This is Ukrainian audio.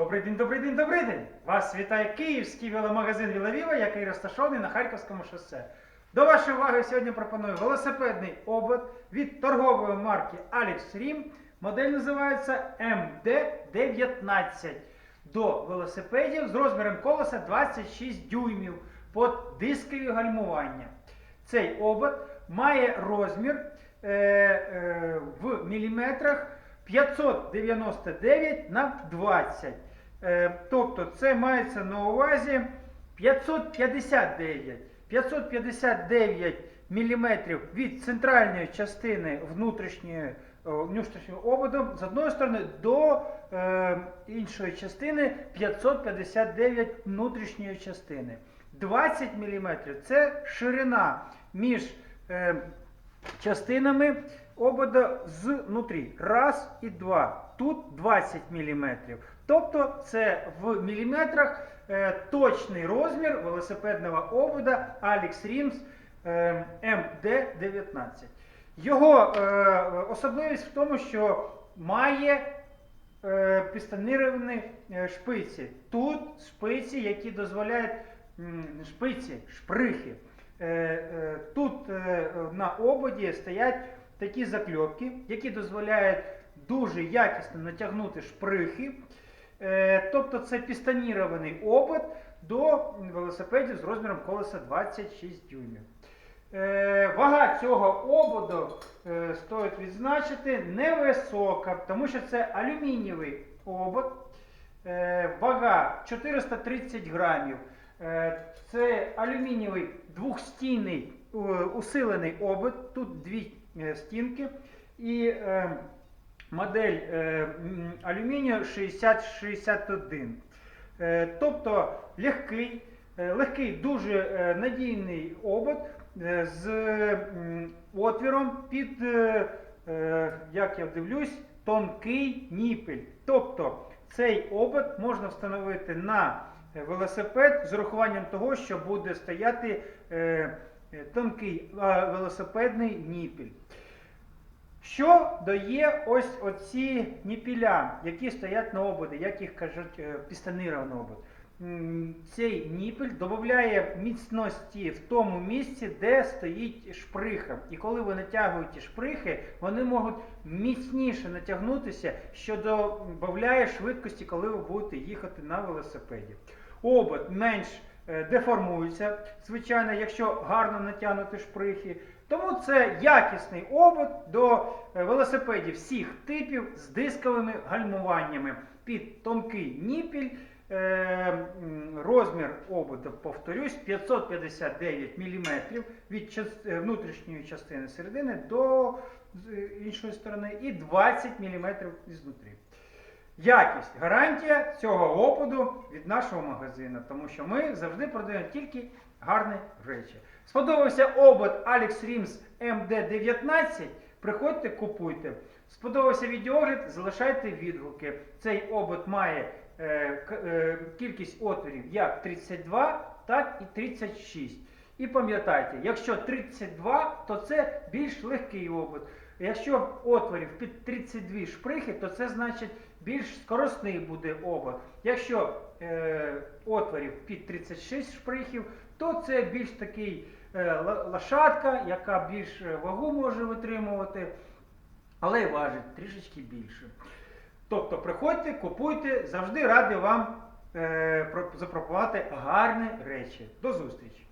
Добрий день, добрий день, добрий день! Вас вітає київський веломагазин Вілавіва, який розташований на Харківському шосе. До вашої уваги сьогодні пропоную велосипедний обод від торгової марки Alex Rim. Модель називається MD19 до велосипедів з розміром колеса 26 дюймів під дискові гальмування. Цей обод має розмір е, е, в міліметрах 599 на 20. Е, тобто це мається на увазі 559. 559 міліметрів від центральної частини внутрішньої, внутрішнього ободу з одної сторони до е, іншої частини 559 внутрішньої частини. 20 мм це ширина між е, частинами обода знутрі. Раз і два. Тут 20 мм. Тобто це в міліметрах е, точний розмір велосипедного обода Alex Rims е, MD19. Його е, особливість в тому, що має е, пістоніровані е, шпиці. Тут шпиці, які дозволяють шпиці, шприхи. Е, е, Тут на ободі стоять такі закльопки, які дозволяють дуже якісно натягнути шприхи. Е, Тобто це пістонірований обод до велосипедів з розміром колеса 26 дюймів. Е, Вага цього ободу е, стоїть відзначити невисока, тому що це алюмінієвий обод. Вага 430 грамів. Це алюмінієвий двохстійний усилений обод. Тут дві стінки. І е, модель е, алюмінію 6061. Е, Тобто легкий, е, легкий, дуже е, надійний обод е, з отвіром під, е, е, як я дивлюсь, тонкий ніпель. Тобто цей обод можна встановити на велосипед з урахуванням того, що буде стояти е, е, тонкий е, велосипедний ніпель. Що дає ось оці ніпіля, які стоять на ободі, як їх кажуть, е, пістонірований обод. Цей ніпель додає міцності в тому місці, де стоїть шприха. І коли ви натягуєте шприхи, вони можуть міцніше натягнутися, що додає швидкості, коли ви будете їхати на велосипеді. Обод менш е, деформується, звичайно, якщо гарно натягнути шприхи. Тому це якісний обод до е, велосипедів всіх типів з дисковими гальмуваннями під тонкий ніпіль. Е, Розмір ободу, повторюсь, 559 мм від внутрішньої частини середини до іншої сторони і 20 мм ізнутрі. Якість, гарантія цього опаду від нашого магазину, тому що ми завжди продаємо тільки гарні речі. Сподобався обод Alex Rims MD19? Приходьте, купуйте. Сподобався відеогляд, залишайте відгуки. Цей обод має е, е, кількість отворів як 32, так і 36. І пам'ятайте, якщо 32, то це більш легкий обод. Якщо отворів під 32 шприхи, то це значить більш скоростний буде обод. Якщо е, отворів під 36 шприхів, то це більш такий е, лошадка, яка більш е, вагу може витримувати, але й важить трішечки більше. Тобто приходьте, купуйте, завжди радий вам е, запропонувати гарні речі. До зустрічі!